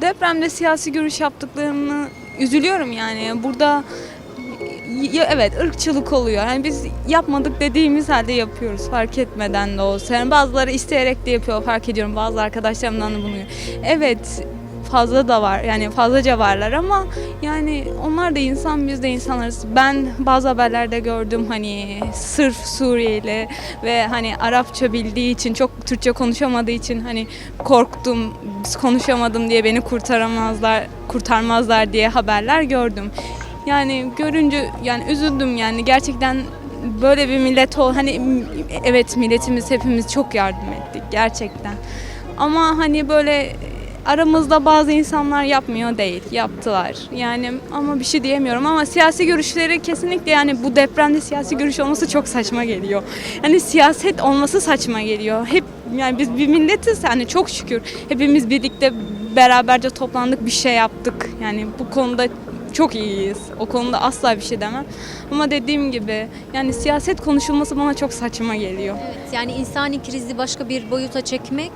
depremde siyasi görüş yaptıklarını üzülüyorum yani. Burada ya evet ırkçılık oluyor. Yani biz yapmadık dediğimiz halde yapıyoruz fark etmeden de olsa. Yani bazıları isteyerek de yapıyor fark ediyorum. Bazı arkadaşlarımdan da bunu. Evet fazla da var yani fazlaca varlar ama yani onlar da insan biz de insanlarız. Ben bazı haberlerde gördüm hani sırf Suriyeli ve hani Arapça bildiği için çok Türkçe konuşamadığı için hani korktum konuşamadım diye beni kurtaramazlar kurtarmazlar diye haberler gördüm. Yani görünce yani üzüldüm yani gerçekten böyle bir millet ol hani evet milletimiz hepimiz çok yardım ettik gerçekten. Ama hani böyle aramızda bazı insanlar yapmıyor değil, yaptılar. Yani ama bir şey diyemiyorum ama siyasi görüşleri kesinlikle yani bu depremde siyasi görüş olması çok saçma geliyor. Yani siyaset olması saçma geliyor. Hep yani biz bir milletiz hani çok şükür hepimiz birlikte beraberce toplandık bir şey yaptık. Yani bu konuda çok iyiyiz. O konuda asla bir şey demem. Ama dediğim gibi yani siyaset konuşulması bana çok saçma geliyor. Evet, yani insani krizi başka bir boyuta çekmek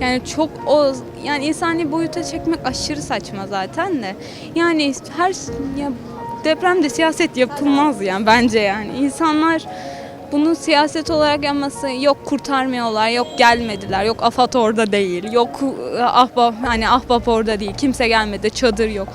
Yani çok o yani insani boyuta çekmek aşırı saçma zaten de. Yani her ya depremde siyaset yapılmaz yani bence yani. İnsanlar bunu siyaset olarak yapması yok kurtarmıyorlar, yok gelmediler, yok AFAD orada değil, yok e, ahbap hani ahbap orada değil, kimse gelmedi, çadır yok.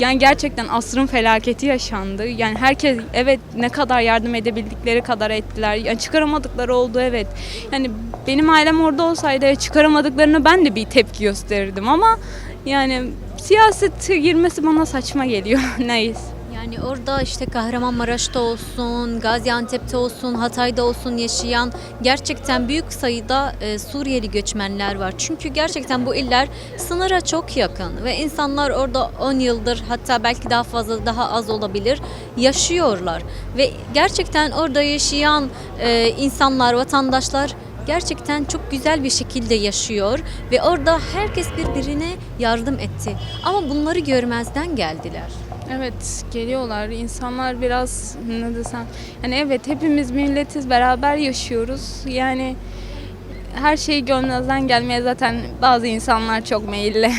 Yani gerçekten asrın felaketi yaşandı. Yani herkes evet ne kadar yardım edebildikleri kadar ettiler. Yani çıkaramadıkları oldu evet. Yani benim ailem orada olsaydı çıkaramadıklarına ben de bir tepki gösterirdim ama yani siyasete girmesi bana saçma geliyor. Neyse. Yani orada işte Kahramanmaraş'ta olsun, Gaziantep'te olsun, Hatay'da olsun yaşayan gerçekten büyük sayıda e, Suriyeli göçmenler var. Çünkü gerçekten bu iller sınıra çok yakın ve insanlar orada 10 yıldır hatta belki daha fazla daha az olabilir yaşıyorlar. Ve gerçekten orada yaşayan e, insanlar, vatandaşlar gerçekten çok güzel bir şekilde yaşıyor ve orada herkes birbirine yardım etti. Ama bunları görmezden geldiler. Evet geliyorlar. İnsanlar biraz ne desem yani evet hepimiz milletiz beraber yaşıyoruz. Yani her şeyi gönlünüzden gelmeye zaten bazı insanlar çok meyilli.